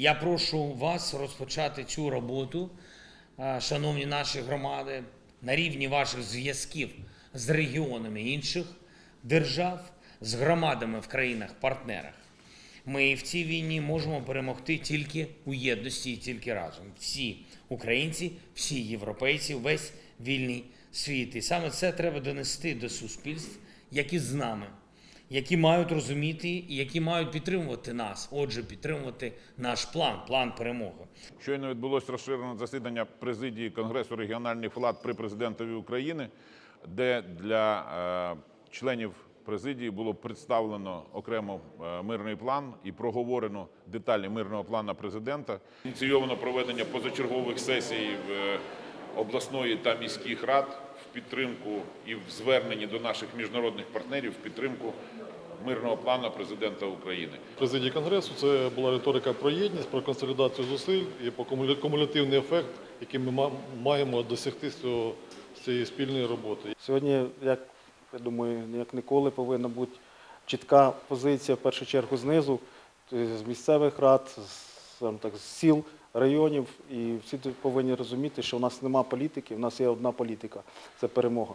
Я прошу вас розпочати цю роботу, шановні наші громади, на рівні ваших зв'язків з регіонами інших держав, з громадами в країнах-партнерах. Ми в цій війні можемо перемогти тільки у єдності і тільки разом. Всі українці, всі європейці, весь вільний світ. І саме це треба донести до суспільств, які з нами, які мають розуміти і які мають підтримувати нас. Отже, підтримувати наш план, план перемоги. Щойно відбулося розширене засідання президії Конгресу регіональних влад при президентові України, де для е, членів президії було представлено окремо е, мирний план і проговорено деталі мирного плану президента. Ініційовано проведення позачергових сесій е, обласної та міських рад в підтримку і в зверненні до наших міжнародних партнерів в підтримку мирного плану президента України. президії Конгресу це була риторика про єдність, про консолідацію зусиль і про кумуля- кумулятивний ефект, який ми ма- маємо досягти з, цього, з цієї спільної роботи. Сьогодні, як я думаю, як ніколи повинна бути чітка позиція в першу чергу знизу, з місцевих рад, з, так, з сіл, районів. І всі повинні розуміти, що в нас нема політики, в нас є одна політика це перемога.